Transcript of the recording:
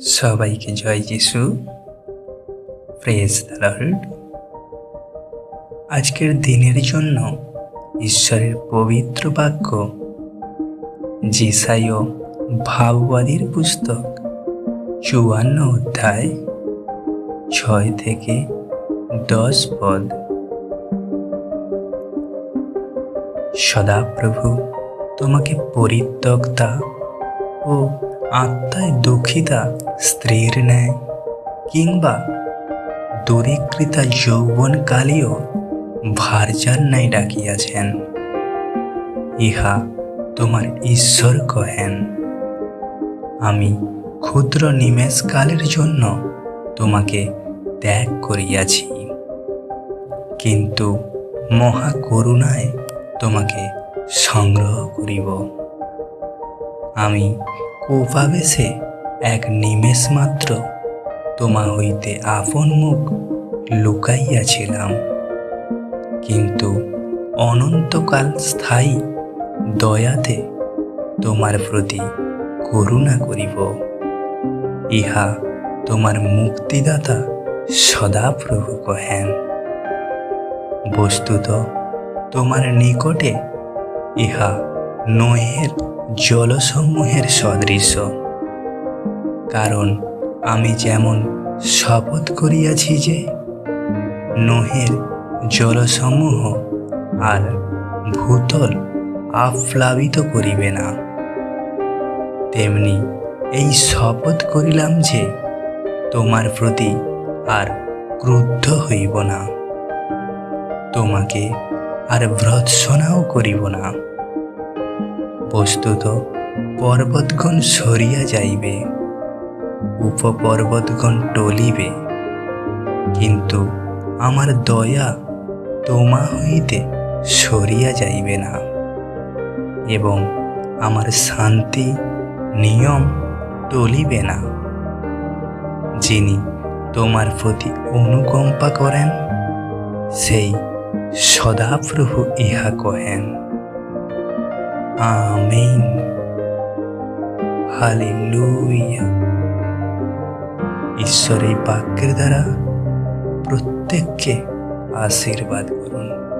সবাইকে জয় যিশু। প্রেস আজকের দিনের জন্য ঈশ্বরের পবিত্র বাক্য জিসাইও ভাববাদীর পুস্তক চুয়ান্ন অধ্যায় ছয় থেকে দশ পদ। সদাপ্রভু তোমাকে পরিত্যক্তা ও আত্মায় দুঃখিতা স্ত্রীর ন্যায় কিংবা দরিকৃতা যৌবনকালীয় ভারজার ন্যায় ডাকিয়াছেন। ইহা তোমার ঈশ্বর কহেন আমি ক্ষুদ্র নিমেষকালের জন্য তোমাকে ত্যাগ করিয়াছি। কিন্তু মহা করুণায় তোমাকে সংগ্রহ করিব। আমি কোপাবেশে এক নিমেষ মাত্র তোমা হইতে আপন মুখ লুকাইয়াছিলাম। কিন্তু অনন্তকাল স্থায়ী দয়াতে তোমার প্রতি করুণা করিব। ইহা তোমার মুক্তিদাতা সদাপ্রভু কহেন। বস্তুত তোমার নিকটে ইহা নহের জলসমূহের সদৃশ। কারণ আমি যেমন শপথ করিয়াছি যে নহের জলসমূহ আর ভূতল আপ্লাবিত করিবে না। তেমনি এই শপথ করিলাম যে তোমার প্রতি আর ক্রুদ্ধ হইব না। তোমাকে আর ভ্রৎসনাও করিব না। বস্তুত পর্বতগণ সরিয়া যাইবে, উপপর্বতগণ টলিবে। কিন্তু আমার দয়া তোমা হইতে সরিয়া যাইবে না এবং আমার শান্তি নিয়ম টলিবে না। যিনি তোমার প্রতি অনুকম্পা করেন, সেই সদাপ্রভু ইহা কহেন। আমিন হালেলুয়া। ঈশ্বর এই বাক্যের দ্বারা প্রত্যেককে আশীর্বাদ করুন।